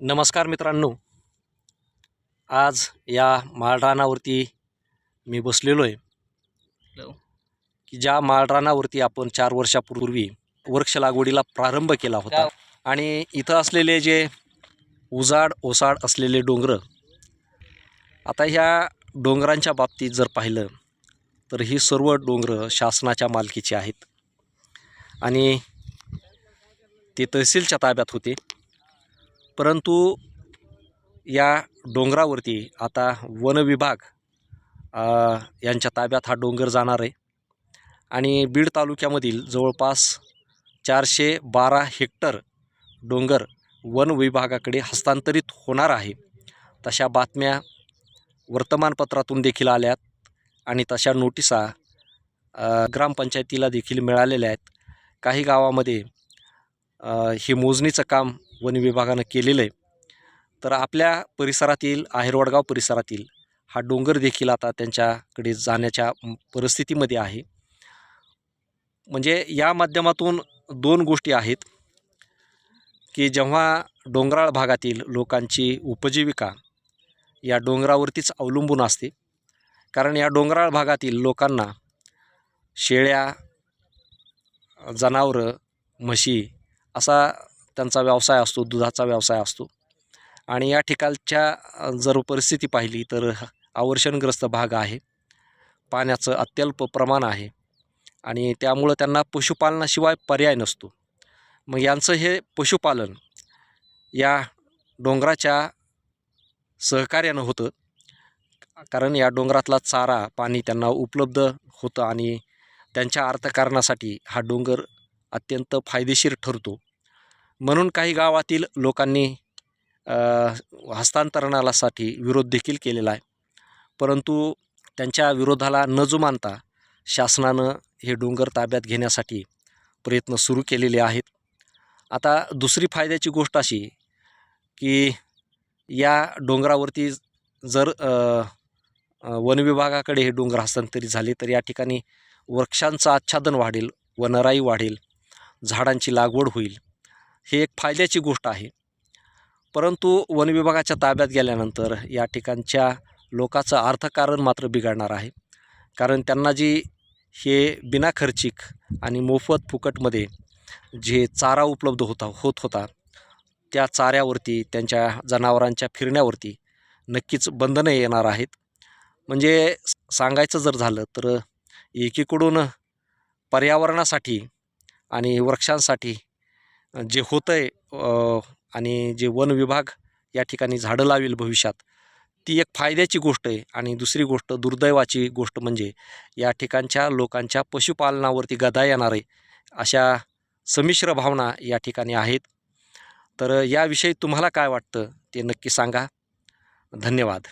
नमस्कार मित्रांनो आज या माळरानावरती मी बसलेलो आहे. की ज्या माळरानावरती आपण चार वर्षापूर्वी वृक्ष लागवडीला प्रारंभ केला होता. आणि इथं असलेले जे उजाड ओसाड असलेले डोंगर आता ह्या डोंगरांच्या बाबतीत जर पाहिलं तर ही सर्व डोंगर शासनाच्या मालकीची आहेत आणि ते तहसीलच्या ताब्यात होते परंतु या डोंगरावरती आता वन विभाग यांच्या ताब्यात हा डोंगर जाणार आहे. आणि बीड तालुक्यामधील जवळपास चारशे बारा हेक्टर डोंगर वन विभागाकडे हस्तांतरित होणार आहे. तशा बातम्या वर्तमानपत्रातून देखील आल्यात आणि तशा नोटिसा ग्रामपंचायतीला देखील मिळालेल्या आहेत. काही गावामध्ये हे मोजणीचं काम वन विभागानं केलेलं आहे. तर आपल्या परिसरातील आहेरवडगाव परिसरातील हा डोंगर देखील आता त्यांच्याकडे जाण्याच्या परिस्थितीमध्ये आहे. म्हणजे या माध्यमातून दोन गोष्टी आहेत की जेव्हा डोंगराळ भागातील लोकांची उपजीविका या डोंगरावरतीच अवलंबून असते कारण या डोंगराळ भागातील लोकांना शेळ्या जनावरं म्हशी असा त्यांचा व्यवसाय असतो दुधाचा व्यवसाय असतो. आणि या ठिकाणच्या जर परिस्थिती पाहिली तर आवर्षणग्रस्त भाग आहे. पाण्याचं अत्यल्प प्रमाण आहे. आणि त्यामुळं त्यांना पशुपालनाशिवाय पर्याय नसतो. मग यांचं हे पशुपालन या डोंगराच्या सहकार्यानं होतं. कारण या डोंगरातला चारा पाणी त्यांना उपलब्ध होतं आणि त्यांच्या अर्थकारणासाठी हा डोंगर अत्यंत फायदेशीर ठरतो. म्हणून काही गावातील लोकांनी हस्तांतरणालासाठी विरोध देखील केलेला आहे. परंतु त्यांच्या विरोधाला न जुमानता शासनानं हे डोंगर ताब्यात घेण्यासाठी प्रयत्न सुरू केलेले आहेत. आता दुसरी फायद्याची गोष्ट अशी की या डोंगरावरती जर वन विभागाकडे हे डोंगर हस्तांतरित झाले तर या ठिकाणी वृक्षांचं आच्छादन वाढेल वनराई वाढेल झाडांची लागवड होईल. हे एक फायद्याची गोष्ट आहे. परंतु वन विभागाच्या ताब्यात गेल्यानंतर या ठिकाणच्या लोकांचं अर्थकारण मात्र बिघडणार आहे. कारण त्यांना जी हे बिनाखर्चिक आणि मोफत फुकटमध्ये जे चारा उपलब्ध होता होत होता त्या चाऱ्यावरती त्यांच्या जनावरांच्या फिरण्यावरती नक्कीच बंधनं येणार आहेत. म्हणजे सांगायचं जर झालं तर एकीकडून पर्यावरणासाठी आणि वृक्षांसाठी जे होतं आहे आणि जे वन विभाग या ठिकाणी झाडं लावेल भविष्यात ती एक फायद्याची गोष्ट आहे. आणि दुसरी गोष्ट दुर्दैवाची गोष्ट म्हणजे या ठिकाणच्या लोकांच्या पशुपालनावरती गदा येणार आहे अशा संमिश्र भावना या ठिकाणी आहेत. तर याविषयी तुम्हाला काय वाटतं ते नक्की सांगा. धन्यवाद.